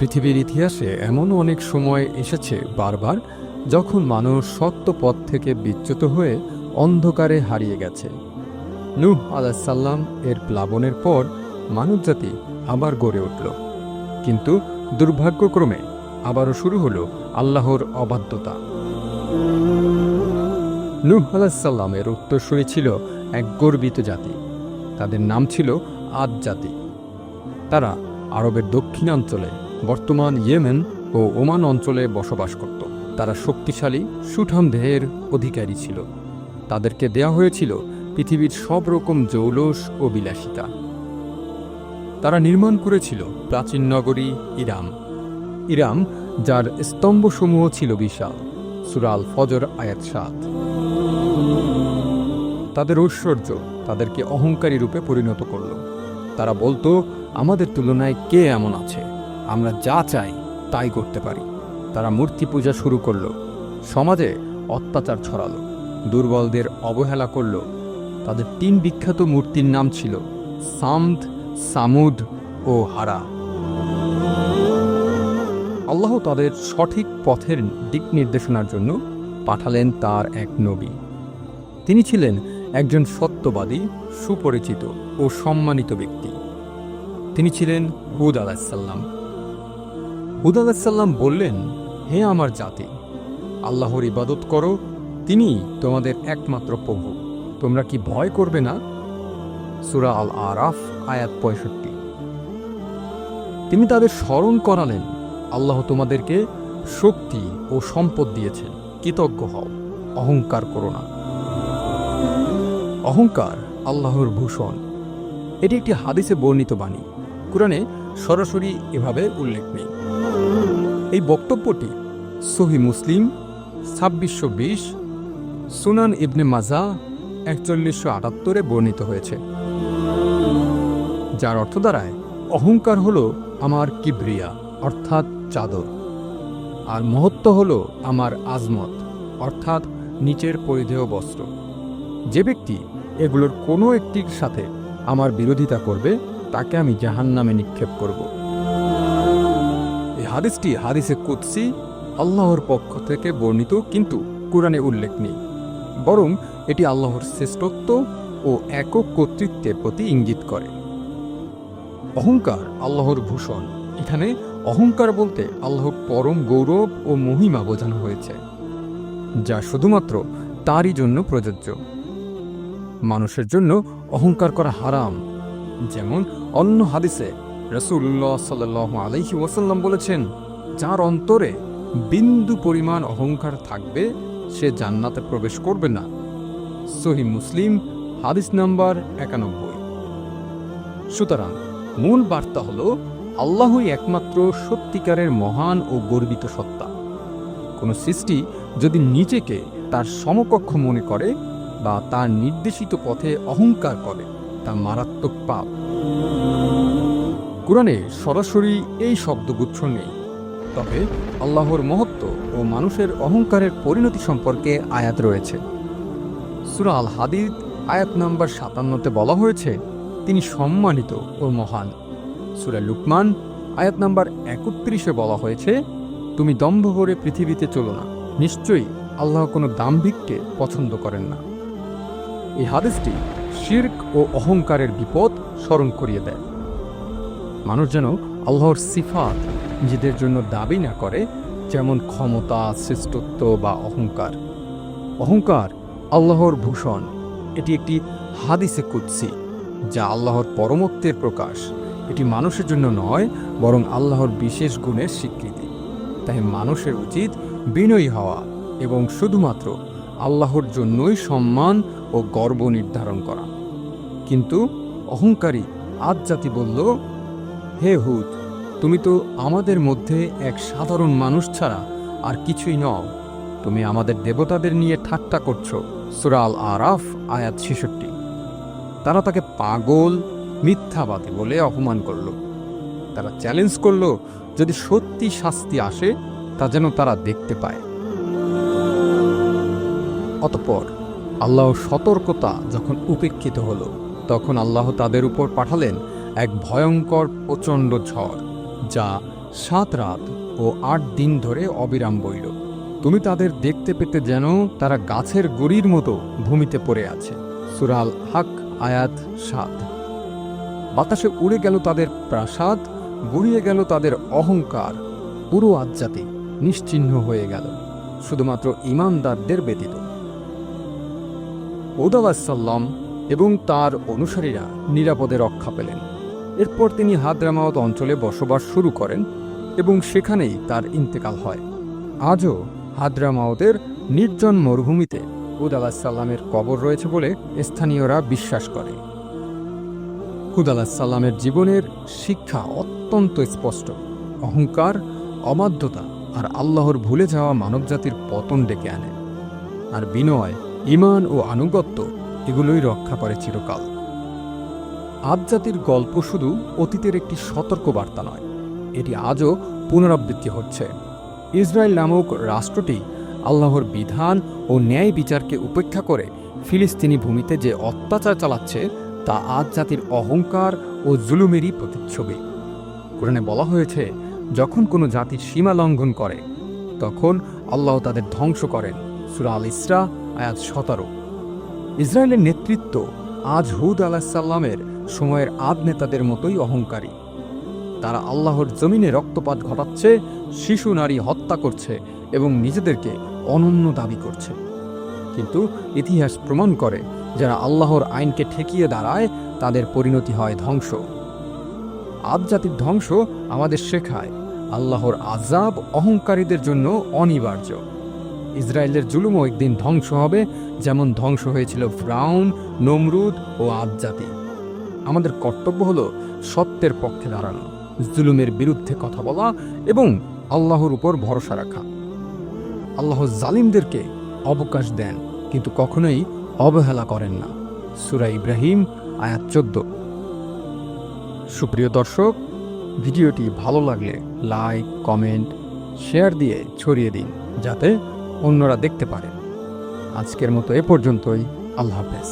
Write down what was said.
পৃথিবীর ইতিহাসে এমন অনেক সময় এসেছে বারবার যখন মানুষ সত্য পথ থেকে বিচ্যুত হয়ে অন্ধকারে হারিয়ে গেছে। নূহ আলাহিসাল্লাম এর প্লাবনের পর মানবজাতি আবার গড়ে উঠল। কিন্তু দুর্ভাগ্যক্রমে আবারও শুরু হলো আল্লাহর অবাধ্যতা। নূহ আলাহিসাল্লামের উত্তরসূরি ছিল এক গর্বিত জাতি। তাদের নাম ছিল আদ জাতি। তারা আরবের দক্ষিণাঞ্চলে বর্তমান ইয়েমেন ও ওমান অঞ্চলে বসবাস করত। তারা শক্তিশালী, সুঠাম দেহের অধিকারী ছিল। তাদেরকে দেয়া হয়েছিল পৃথিবীর সব রকম জৌলস ও বিলাসিতা। তারা নির্মাণ করেছিল প্রাচীন নগরী ইরাম। ইরাম, যার স্তম্ভসমূহ ছিল বিশাল। সুরাল ফজর আয়াত সাত। তাদের ঐশ্বর্য তাদেরকে অহংকারী রূপে পরিণত করল। তারা বলতো, আমাদের তুলনায় কে এমন আছে? আমরা যা চাই তাই করতে পারি। তারা মূর্তি পূজা শুরু করল, সমাজে অত্যাচার ছড়ালো, দুর্বলদের অবহেলা করল। তাদের তিন বিখ্যাত মূর্তির নাম ছিল সামদ, সামুদ ও হারা। আল্লাহ তাদের সঠিক পথের দিক নির্দেশনার জন্য পাঠালেন তার এক নবী। তিনি ছিলেন একজন সত্যবাদী, সুপরিচিত ও সম্মানিত ব্যক্তি। তিনি ছিলেন হুদ আলাহিসাল্লাম হুদ আলাহিসাল্লাম বললেন, হে আমার জাতি, আল্লাহর ইবাদত করো তিনি তোমাদের একমাত্র প্রভু। তোমরা কি ভয় করবে না? সুরা আল আরাফ আয়াত পঁয়ষট্টি। তিনি তাদের স্মরণ করালেন, আল্লাহ তোমাদেরকে শক্তি ও সম্পদ দিয়েছেন, কৃতজ্ঞ হও, অহংকার করো না। অহংকার আল্লাহর ভূষণ, এটি একটি হাদিসে বর্ণিত বাণী। কোরআনে সরাসরি এভাবে উল্লেখ নেই। এই বক্তব্যটি সহি মুসলিম ছাব্বিশশো বিশ, সুনান ইবনে মাজা একচল্লিশশো আটাত্তরে বর্ণিত হয়েছে। যার অর্থ দাঁড়ায়, অহংকার হল আমার কিবরিয়া, অর্থাৎ চাদর, আর মহত্ব হল আমার আজমত, অর্থাৎ নিচের পরিধেয় বস্ত্র। যে ব্যক্তি এগুলোর কোনো একটির সাথে আমার বিরোধিতা করবে, তাকে আমি জাহান নামে নিক্ষেপ করব। হাদিসটি হাদিসে কুৎসি আল্লাহর পক্ষ থেকে বর্ণিত, কিন্তু কোরআনে উল্লেখ নেই। বরং এটি আল্লাহর শ্রেষ্ঠত্ব ও একক কর্তৃত্বের প্রতি ইঙ্গিত করে। অহংকার আল্লাহর ভূষণ। এখানে অহংকার বলতে আল্লাহর পরম গৌরব ও মহিমা বোঝানো হয়েছে, যা শুধুমাত্র তারই জন্য প্রযোজ্য। মানুষের জন্য অহংকার করা হারাম, যেমন অন্য হাদিসে রসুল্লাহ সাল আলহি ওয়াসাল্লাম বলেছেন, যার অন্তরে বিন্দু পরিমাণ অহংকার থাকবে, সে জান্নাতে প্রবেশ করবে না। সহি মুসলিম, হাদিস নাম্বার একানব্বই। সুতরাং মূল বার্তা হল, আল্লাহই একমাত্র সত্যিকারের মহান ও গর্বিত সত্তা। কোনো সৃষ্টি যদি নিজেকে তার সমকক্ষ মনে করে বা তার নির্দেশিত পথে অহংকার করে, তা মারাত্মক পাপ। কোরআনে সরাসরি এই শব্দগুচ্ছ নেই। তবে আল্লাহর মহত্ব ও মানুষের অহংকারের পরিণতি সম্পর্কে আয়াত রয়েছে। সুরা আল হাদিদ আয়াত নাম্বার সাতান্নতে বলা হয়েছে, তিনি সম্মানিত ও মহান। সুরা লুকমান আয়াত নাম্বার একত্রিশে বলা হয়েছে, তুমি দম্ভ করে পৃথিবীতে চলো না। নিশ্চয়ই আল্লাহ কোনো দাম্ভিককে পছন্দ করেন না। এই হাদিসটি শির্ক ও অহংকারের বিপদ স্মরণ করিয়ে দেয়। মানুষ যেন আল্লাহর সিফাত নিজেদের জন্য দাবি না করে, যেমন ক্ষমতা, শ্রেষ্ঠত্ব বা অহংকার। অহংকার আল্লাহর ভূষণ। এটি একটি হাদিসে কুৎসি যা আল্লাহর পরমত্বের প্রকাশ। এটি মানুষের জন্য নয়, বরং আল্লাহর বিশেষ গুণের স্বীকৃতি। তাই মানুষের উচিত বিনয়ী হওয়া এবং শুধুমাত্র আল্লাহর জন্যই সম্মান ও গর্ব নির্ধারণ করা। কিন্তু অহংকারী আজ জাতি বলল হে হুদ, তুমি তো আমাদের মধ্যে এক সাধারণ মানুষ ছাড়া আর কিছুই নও। তুমি আমাদের দেবতাদের নিয়ে ঠাট্টা করছ, সুরাল আরাফ, আয়াত ছেষট্টি। তারা তাকে পাগল, মিথ্যাবাদী বলে অপমান করল। তারা চ্যালেঞ্জ করল, যদি সত্যি শাস্তি আসে, তা যেন তারা দেখতে পায়। অতপর আল্লাহর সতর্কতা যখন উপেক্ষিত হলো, তখন আল্লাহ তাদের উপর পাঠালেন এক ভয়ঙ্কর প্রচণ্ড ঝড়, যা সাত রাত ও আট দিন ধরে অবিরাম বইল। তুমি তাদের দেখতে পেতে যেন তারা গাছের গুড়ির মতো ভূমিতে পড়ে আছে। সুরাল হাক, আয়াত সাত। বাতাসে উড়ে গেল তাদের প্রাসাদ, গুড়িয়ে গেল তাদের অহংকার। পুরো আজ্জাতি নিশ্চিহ্ন হয়ে গেল, শুধুমাত্র ইমানদারদের ব্যতীত। ওদালাসাল্লাম এবং তার অনুসারীরা নিরাপদে রক্ষা পেলেন। এরপর তিনি হাদ্রামাওত অঞ্চলে বসবাস শুরু করেন এবং সেখানেই তার ইন্তেকাল হয়। আজও হাদ্রামাওতের নির্জন মরুভূমিতে হুদ আলাহিসাল্লামের কবর রয়েছে বলে স্থানীয়রা বিশ্বাস করে। হুদ আলাহিসাল্লামের জীবনের শিক্ষা অত্যন্ত স্পষ্ট। অহংকার, অবাধ্যতা আর আল্লাহর ভুলে যাওয়া মানবজাতির পতন ডেকে আনে। আর বিনয় ইমান ও আনুগত্য এগুলোই রক্ষা করে চিরকাল। আজ জাতির গল্প শুধু অতীতের একটি সতর্ক বার্তা নয়, এটি আজও পুনরাবৃত্তি হচ্ছে। ইসরায়েল নামক রাষ্ট্রটি আল্লাহর বিধান ও ন্যায় বিচারকে উপেক্ষা করে ফিলিস্তিনি ভূমিতে যে অত্যাচার চালাচ্ছে, তা আজ জাতির অহংকার ও জুলুমেরই প্রতিচ্ছবি। কোরআনে বলা হয়েছে, যখন কোনো জাতির সীমা লঙ্ঘন করে, তখন আল্লাহ তাদের ধ্বংস করেন। সুরা আল ইসরা, আয়াত সতেরো। ইসরায়েলের নেতৃত্ব আজ হুদ আলাহিসাল্লামের সময়ের আদ নেতাদের মতোই অহংকারী। তারা আল্লাহর জমিনে রক্তপাত ঘটাচ্ছে, শিশু নারী হত্যা করছে এবং নিজেদেরকে অনন্য দাবি করছে। কিন্তু ইতিহাস প্রমাণ করে, যারা আল্লাহর আইনকে ঠেকিয়ে দাঁড়ায়, তাদের পরিণতি হয় ধ্বংস। আদ জাতির ধ্বংস আমাদের শেখায়, আল্লাহর আজাব অহংকারীদের জন্য অনিবার্য। ইসরায়েলের জুলুমও একদিন ধ্বংস হবে, যেমন ধ্বংস হয়েছিল ফ্রাউন নমরুদ ও আদ আমাদের কর্তব্য হলো সত্যের পক্ষে দাঁড়ানো, জুলুমের বিরুদ্ধে কথা বলা এবং আল্লাহর উপর ভরসা রাখা। আল্লাহ জালিমদেরকে অবকাশ দেন, কিন্তু কখনোই অবহেলা করেন না। সুরা ইব্রাহিম, আয়াত চোদ্দ। সুপ্রিয় দর্শক, ভিডিওটি ভালো লাগলে লাইক, কমেন্ট, শেয়ার দিয়ে ছড়িয়ে দিন, যাতে অন্যরা দেখতে পারে আজকের মতো এ পর্যন্তই, আল্লাহ হাফেজ।